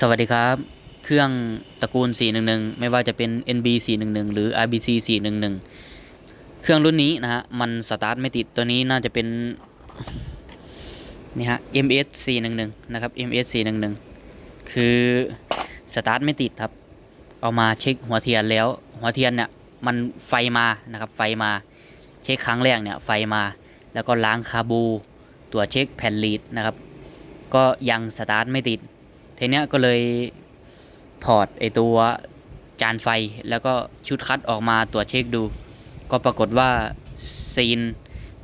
สวัสดีครับ เครื่องตระกูล 411 ไม่ว่าจะเป็น NB 411 หรือ RBC 411 เครื่องรุ่นนี้นะฮะ มันสตาร์ทไม่ติดตัวนี้น่าจะเป็น นี่ฮะ MS 411 นะครับ MS 411 คือสตาร์ทไม่ติดครับ เอามาเช็คหัวเทียนแล้ว หัวเทียนเนี่ยมันไฟมานะครับ ไฟมา เช็คครั้งแรกเนี่ยไฟมา แล้วก็ล้างคาบู ตัวเช็คแผ่นลีดนะครับ ก็ยังสตาร์ทไม่ติด ทีเนี้ยก็เลยถอดไอตัวจานไฟแล้วก็ชุดคัดออกมาตรวจเช็คดู ก็ปรากฏว่าซีน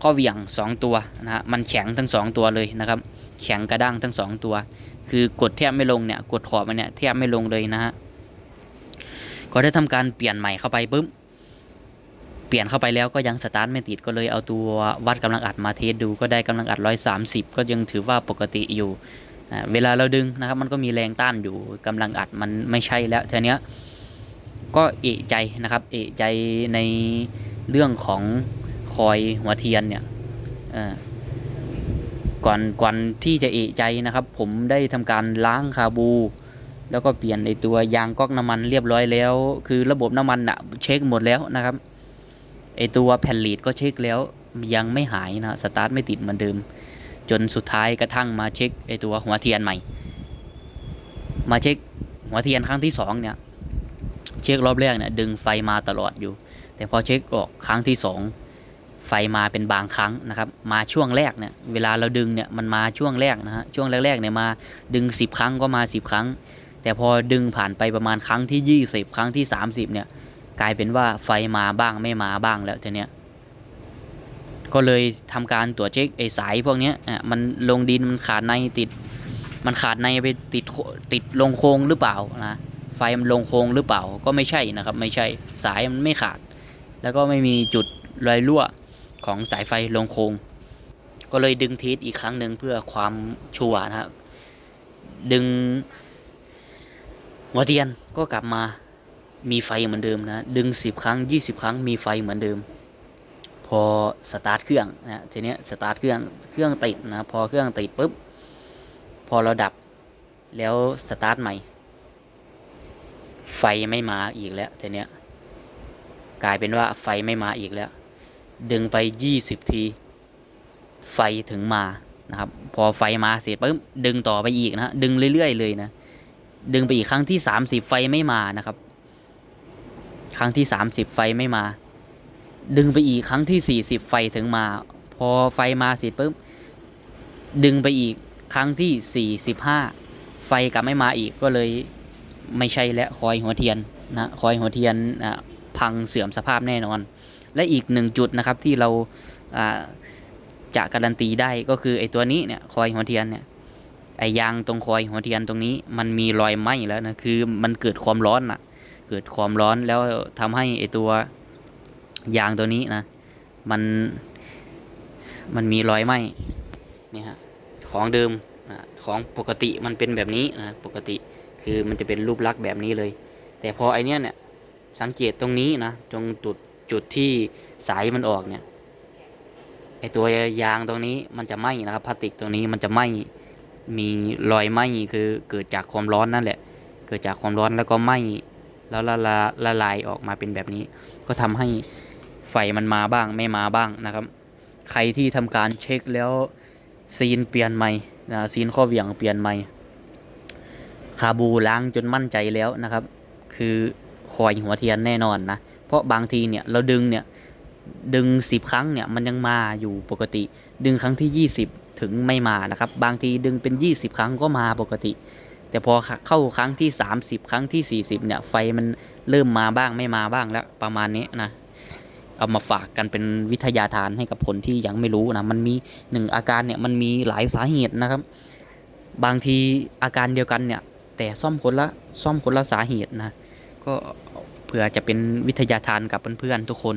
ข้อเหวี่ยง 2 ตัวนะฮะมันแข็งทั้ง 2 ตัวเลยนะครับ แข็งกระด้างทั้ง 2 ตัว คือกดแทบไม่ลงเนี่ยกดขอบมันเนี่ยแทบไม่ลงเลยนะฮะก็ได้ทำการเปลี่ยนใหม่เข้าไปปุ๊บเปลี่ยนเข้าไปแล้วก็ยังสตาร์ทไม่ติดก็เลยเอาตัววัดกำลังอัดมาเทสดูก็ได้กำลังอัด 130 ก็ยังถือว่าปกติอยู่ เวลาเราดึงนะครับมันก็มีแรงต้านอยู่กำลังอัดมันไม่ใช่แล้วทีเนี้ยก็เอะใจนะครับเอะใจในเรื่องของคอยหัวเทียนเนี่ยก่อนก่อนที่จะเอะใจนะครับ ผมได้ทำการล้างคาบู แล้วก็เปลี่ยนในตัวยางก๊อกน้ำมันเรียบร้อยแล้ว คือระบบน้ำมันอะเช็คหมดแล้วนะครับไอตัวแผ่นลีดก็เช็คแล้วยังไม่หายนะสตาร์ทไม่ติดเหมือนเดิม จนสุดท้ายกระทั่งมาเช็คไอตัวหัวเทียนใหม่ มาเช็คหัวเทียนครั้งที่สองเนี่ยเช็ครอบแรกเนี่ยดึงไฟมาตลอดอยู่ แต่พอเช็คออกครั้งที่สองไฟมาเป็นบางครั้งนะครับ มาช่วงแรกเนี่ยเวลาเราดึงเนี่ยมันมาช่วงแรกนะฮะช่วงแรกๆเนี่ยมาดึง 10 ครั้งก็มา 10 ครั้ง แต่พอดึงผ่านไปประมาณครั้งที่ 20 ครั้งที่ 30เนี่ยกลายเป็นว่าไฟมาบ้างไม่มาบ้างแล้วทีเนี้ย ก็เลยทำการตรวจเช็คไอ้สายพวกเนี้ยอะมันลงดินมันขาดในติด มันขาดในไปติดติดลงโครงหรือเปล่านะไฟมันลงโครงหรือเปล่าก็ไม่ใช่นะครับ ไม่ใช่สายมันไม่ขาด แล้วก็ไม่มีจุดรอยรั่วของสายไฟลงโครงก็เลยดึงทีสอีกครั้งหนึ่งเพื่อความชัวร์นะครับดึงหัวเทียนก็กลับมามีไฟเหมือนเดิมนะ ดึงสิบครั้งยี่สิบครั้งมีไฟเหมือนเดิม อสตาร์ทเครื่องนะทีนี้สตาร์ทเครื่องเครื่องติดนะพอเครื่องติดปุ๊บพอเราดับแล้วสตาร์ทใหม่ ไฟไม่มาอีกแล้วทีนี้กลายเป็นว่าไฟไม่มาอีกแล้ว ดึงไปยี่สิบที ไฟถึงมานะครับ พอไฟมาเสร็จปุ๊บดึงต่อไปอีกนะดึงเรื่อยๆเลยนะดึงไปอีกครั้งที่สามสิบไฟไม่มานะครับ ครั้งที่สามสิบไฟไม่มา ดึงไปอีกครั้งที่ 40 ไฟถึงมา พอไฟมาเสร็จปุ๊บดึงไปอีกครั้งที่ 45 ไฟกลับไม่มาอีกก็เลยไม่ใช่และคอยหัวเทียนนะคอยหัวเทียนอะพังเสื่อมสภาพแน่นอน และอีกหนึ่งจุดนะครับที่เราอ่าจะการันตีได้ก็คือไอ้ตัวนี้เนี่ยคอยหัวเทียนเนี่ยไอ้ยางตรงคอยหัวเทียนตรงนี้มันมีรอยไหม้แล้วนะคือมันเกิดความร้อนนะเกิดความร้อนแล้วทำให้ไอ้ตัว ยางตัวนี้นะ มัน มันมีรอยไหมนี่ฮะ ของเดิมนะของปกติมันเป็นแบบนี้นะ ปกติคือมันจะเป็นรูปลักษณ์แบบนี้เลย แต่พอไอเนี้ยเนี่ย สังเกตตรงนี้นะ ตรงจุดจุดที่สายมันออกเนี่ย ไอตัวยางตรงนี้มันจะไหมนะครับ พลาสติกตรงนี้มันจะไหมมีรอยไหมคือเกิดจากความร้อนนั่นแหละ เกิดจากความร้อนแล้วก็ไหมแล้วละละละลายออกมาเป็นแบบนี้ ก็ทำให้ ไฟมันมาบ้างไม่มาบ้างนะครับ ใครที่ทำการเช็คแล้วซีนเปลี่ยนใหม่นะซีนข้อเหวี่ยงเปลี่ยนใหม่คาบูล้างจนมั่นใจแล้วนะครับ คือคอยหัวเทียนแน่นอนนะ เพราะบางทีเนี่ยเราดึงเนี่ยดึงสิบครั้งเนี่ยมันยังมาอยู่ปกติ ดึงครั้งที่ 20 ถึงไม่มานะครับ บางทีดึงเป็น 20 ครั้งก็มาปกติ แต่พอเข้าครั้งที่ 30 ครั้งที่ 40เนี่ยไฟมันเริ่มมาบ้างไม่มาบ้างแล้วประมาณนี้นะ เอามาฝากกันเป็นวิทยาทานให้กับคนที่ยังไม่รู้นะมันมีหนึ่งอาการเนี่ยมันมีหลายสาเหตุนะครับ บางทีอาการเดียวกันเนี่ย แต่ซ่อมคนละซ่อมคนละสาเหตุนะ ก็เผื่อจะเป็นวิทยาทานกับเพื่อนๆทุกคน